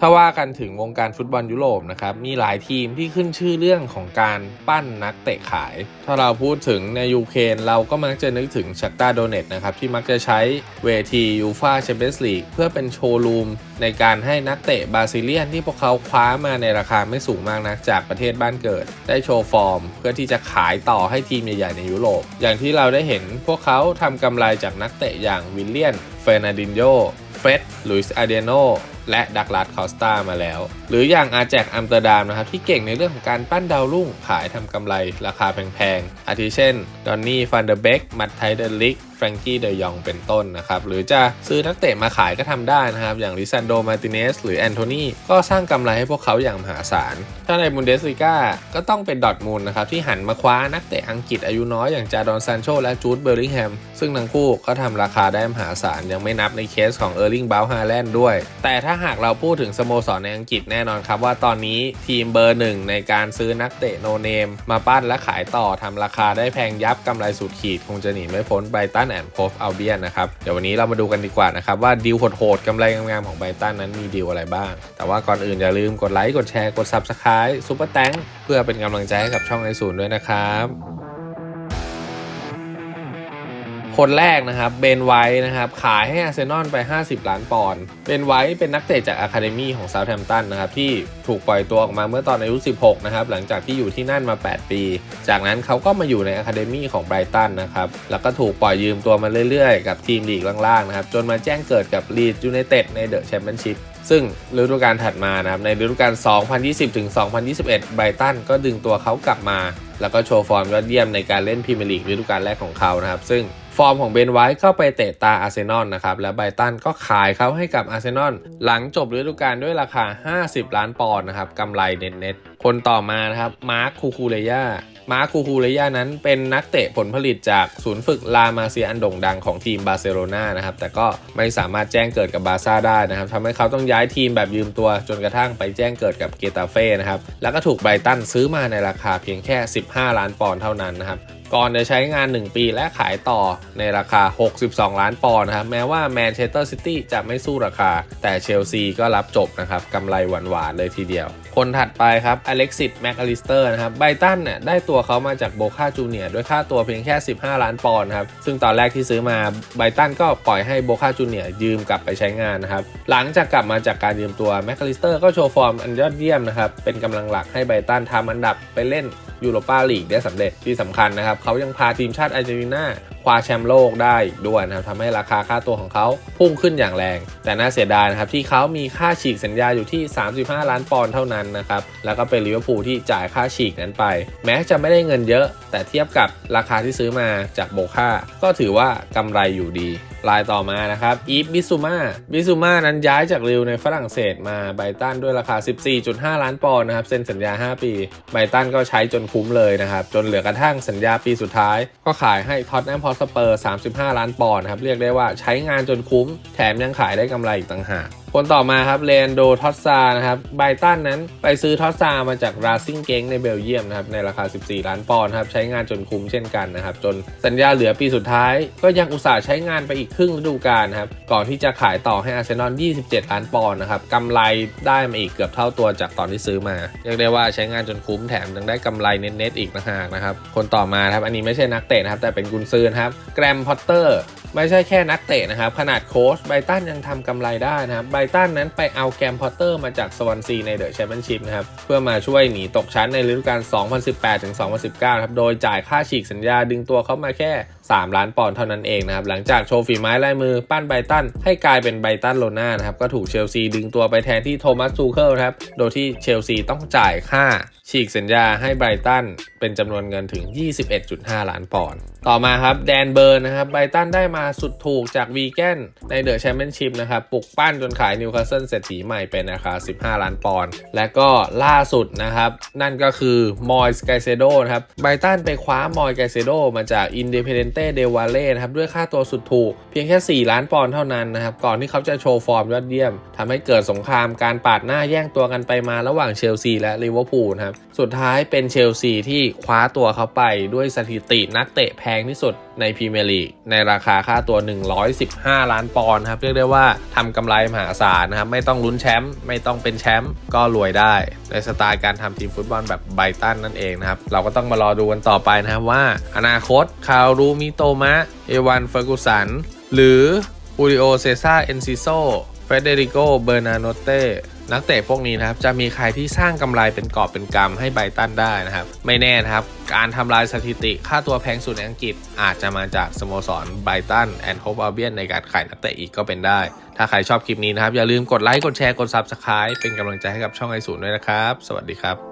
ถ้าว่ากันถึงวงการฟุตบอลยุโรปนะครับ มีหลายทีมที่ขึ้นชื่อเรื่องของการปั้นนักเตะขาย ถ้าเราพูดถึงในยูเครนเราก็มักจะนึกถึงชักตาโดเนตนะครับ ที่มักจะใช้เวทียูฟาแชมเปี้ยนส์ลีกเพื่อเป็นโชว์รูม ในการให้นักเตะบราซิเลียนที่พวกเขาคว้ามาในราคาไม่สูงมากนักจากประเทศบ้านเกิด ได้โชว์ฟอร์ม เพื่อที่จะขายต่อให้ทีมใหญ่ๆในยุโรป อย่างที่เราได้เห็นพวกเขาทำกำไรจากนักเตะอย่างวิลเลียน เฟรนันดินโยเฟรดลุยส์อาเดโน และดักลาดคอสตามาแล้ว หรืออย่างอาแจกอัมสเตอร์ดัมนะครับที่เก่งในเรื่องของการปั้นดาวรุ่งขายทำกำไรราคาแพงๆอาทิเช่นดอนนี่ฟันเดอร์เบกมัตไทเดอร์ลิก แฟรงกี้เดยองเป็นต้นนะครับ หรือจะซื้อนักเตะมาขายก็ทำได้นะครับ อย่างลิซันโดมาติเนสหรือแอนโทนีก็สร้างกำไรให้พวกเขาอย่างมหาศาล ถ้าในบุนเดสลีกาก็ต้องเป็นดอทมูลนะครับ ที่หันมาคว้านักเตะอังกฤษอายุน้อยอย่างจาดอนซานโชและจูดเบอร์ลิงแฮมซึ่งทั้งคู่ก็ทำราคาได้มหาศาล ยังไม่นับในเคสของเออร์ลิงบ u าฮาแลนด์ด้วย แต่ถ้าหากเราพูดถึงสโมสรในอังกฤษแน่นอนครับว่าตอนนี้ทีมเบอร์หนึ่งในการซื้อนักเตะโนเนมมาปั้นและขายต่อทำราคาได้แพงยับกำไรสุดขีดคงจะหนีไม่พ้นไบตันแอนด์โคฟอัลเบียนนะครับ เดี๋ยววันนี้เรามาดูกันดีกว่านะครับ ว่าดีลโหดๆกำไรงามๆของไบตันนั้นมีดีลอะไรบ้าง แต่ว่าก่อนอื่นอย่าลืมกดไลค์กดแชร์กด Subscribe ซุปเปอร์แตงเพื่อเป็นกำลังใจให้กับช่องไอศูนย์ด้วยนะครับ คนแรกนะครับเบนไวท์นะครับขายให้อาร์เซนอลไป 50 ล้านปอนด์เบนไวท์เป็นนักเตะจากอะคาเดมี่ของเซาท์แฮมป์ตันนะครับที่ถูกปล่อยตัวออกมาเมื่อตอนอายุ 16 นะครับหลังจากที่อยู่ที่นั่นมา 8 ปี จากนั้นเขาก็มาอยู่ในอะคาเดมี่ของไบรตันนะครับแล้วก็ถูกปล่อยยืมตัวมาเรื่อยๆ กับทีมลีกล่างๆนะครับจนมาแจ้งเกิดกับลีดยูไนเต็ดในเดอะแชมเปี้ยนชิพซึ่งฤดูกาลถัดมานะครับในฤดูกาล 2020ถึง2021 ไบรตันก็ดึงตัวเขากลับมา แล้วก็โชว์ฟอร์มยอดเยี่ยมในการเล่นพรีเมียร์ลีกฤดูกาลแรกของเขานะครับ ซึ่ง ฟอร์มของเบนไวท์เข้าไปเตะตาอาร์เซนอลนะครับ และไบตันก็ขายเขาให้กับอาร์เซนอลหลังจบฤดูกาลด้วยราคา 50 ล้านปอนด์นะครับกำไรเน็ตๆคนต่อมานะครับมาร์คคูคูเรย่ามาร์คคูคูเรย่านั้นเป็นนักเตะผลผลิตจากศูนย์ฝึกลามาเซียอันโด่งดังของทีมบาร์เซโลนานะครับแต่ก็ไม่สามารถแจ้งเกิดกับบาร์ซ่าได้นะครับทำให้เขาต้องย้ายทีมแบบยืมตัวจนกระทั่งไปแจ้งเกิดกับเกตาเฟ่นะครับแล้วก็ถูกไบรตันซื้อมาในราคาเพียงแค่ 15 ล้านปอนด์เท่านั้นนะครับก่อนจะใช้งาน 1 ปีและขายต่อในราคา 62 ล้านปอนด์นะครับ แม้ว่าแมนเชสเตอร์ซิตี้จะไม่สู้ราคา แต่เชลซีก็รับจบนะครับกำไรหวานๆเลยทีเดียว คนถัดไปครับอเล็กซิสแมคอลิสเตอร์นะครับไบตันเนี่ยได้ตัวเขามาจากโบคาจูเนียร์ด้วยค่าตัวเพียงแค่ 15 ล้านปอนด์ครับซึ่งตอนแรกที่ซื้อมาไบตันก็ปล่อยให้โบคาจูเนียร์ยืมกลับไปใช้งานนะครับหลังจากกลับมาจากการยืมตัวแมคอลิสเตอร์ก็โชว์ฟอร์มอันยอดเยี่ยมนะครับเป็นกำลังหลักให้ไบตันทำอันดับไปเล่น ยูโรปาลีกได้สำเร็จที่สำคัญนะครับเขายังพาทีมชาติอาร์เจนตินาคว้าแชมป์โลกได้ด้วยนะครับทำให้ราคาค่าตัวของเขาพุ่งขึ้นอย่างแรง แต่น่าเสียดายนะครับที่เขามีค่าฉีกสัญญาอยู่ที่ 35 ล้านปอนด์เท่านั้นนะครับแล้วก็เป็นลิเวอร์พูลที่จ่ายค่าฉีกนั้นไป แม้จะไม่ได้เงินเยอะ แต่เทียบกับราคาที่ซื้อมาจากโบค่าก็ถือว่ากำไรอยู่ดี ลายต่อมานะครับอีฟบิซูมาบิซูมานั้นย้ายจากริวในฝรั่งเศสมาไบตันด้วยราคา 14.5 ล้านปอนด์นะครับเซ็นสัญญา 5 ปีไบตันก็ใช้จนคุ้มเลยนะครับ จนเหลือกระทั่งสัญญาปีสุดท้าย ก็ขายให้ท็อตแนมพอสเปอร์ 35 ล้านปอนด์นะครับเรียกได้ว่าใช้งานจนคุ้ม แถมยังขายได้กำไรอีกต่างหากคนต่อมาครับเลนโดทอสซานะครับไบตันนั้นไปซื้อทอสซามาจากราซิงเกงในเบลเยียมนะครับในราคา 14 ล้านปอนด์ครับใช้งานจนคุ้มเช่นกันนะครับจนสัญญาเหลือปีสุดท้าย ก็ยังอุตส่าห์ใช้งานไปอีกครึ่งฤดูกาลนะครับก่อนที่จะขายต่อให้อาร์เซนอล 27 ล้านปอนด์นะครับกำไรได้มาอีกเกือบเท่าตัวจากตอนที่ซื้อมาเรียกได้ว่าใช้งานจนคุ้มแถมยังได้กำไรเน็ตๆอีกต่างหากนะครับคนต่อมาครับอันนี้ไม่ใช่นักเตะนะครับแต่เป็นกุนซือนะครับแกรมพอตเตอร์ไม่ใช่แค่นักเตะนะครับ ขนาดโค้ชไบตันยังทำกำไรได้นะครับไบตันนั้นไปเอาแกรมพอตเตอร์มาจากสวอนซีในเดอะแชมเปี้ยนชิพนะครับ เพื่อมาช่วยหนีตกชั้นในฤดูกาล 2018-2019 ครับ โดยจ่ายค่าฉีกสัญญาดึงตัวเขามาแค่ 3 ล้านปอนด์เท่านั้นเองนะครับ หลังจากโชว์ฝีไม้ลายมือปั้นไบตัน ให้กลายเป็นไบตันโลน่านะครับ ก็ถูกเชลซีดึงตัวไปแทนที่โทมัสซูเคิลครับ โดยที่เชลซีต้องจ่ายค่าฉีกสัญญาให้ไบรตันเป็นจำนวนเงินถึง 21.5 ล้านปอนด์ ต่อมาครับแดนเบิร์นนะครับไบรตันได้มาสุดถูกจากวีแกนในเดอะแชมเปี้ยนชิพนะครับปลุกปั้นจนขายนิวคาสเซิลเศรษฐีใหม่เป็นราคา 15 ล้านปอนด์และก็ล่าสุดนะครับ นั่นก็คือมอยส์ไกเซโดนะครับไบตันไปคว้ามอยไกเซโดมาจากอินเดเพเดนเต้เดวาเล่นะครับด้วยค่าตัวสุดถูก เพียงแค่ 4 ล้านปอนด์เท่านั้นนะครับก่อนที่เขาจะโชว์ฟอร์มยอดเยี่ยมทำให้เกิดสงครามการปาดหน้าแย่งตัวกันไปมาระหว่างเชลซีและลิเวอร์พูลครับสุดท้ายเป็นเชลซีที่คว้าตัวเขาไปด้วยสถิตินักเตะแพงที่สุดในพรีเมียร์ลีกในราคาค่าตัว 115 ล้านปอนด์ครับเรียกได้ว่าทำกำไรมหาศาลนะครับไม่ต้องลุ้นแชมป์ไม่ต้องเป็นแชมป์ก็รวยได้ ในสไตล์การทำทีมฟุตบอลแบบไบตันนั่นเองนะครับเราก็ต้องมารอดูกันต่อไปนะครับว่า อนาคตคารูมิโตมะ เอวันเฟอร์กุสันหรืออูริโอเซซ่าเอนซิโซเฟเดริโกเบอร์นาโนเต นักเตะพวกนี้นะครับจะมีใครที่สร้างกำไรเป็นกอบเป็นกำให้ไบตันได้นะครับ ไม่แน่นะครับ การทำลายสถิติค่าตัวแพงสุดในอังกฤษ อาจจะมาจากสโมสรไบตันแอนด์โฮปอาเบียนในการขายนักเตะอีกก็เป็นได้ ถ้าใครชอบคลิปนี้นะครับ อย่าลืมกดไลค์กดแชร์กดซับสไคร b e เป็นกำลังใจให้กับช่องไอศูนย์ด้วยนะครับ สวัสดีครับ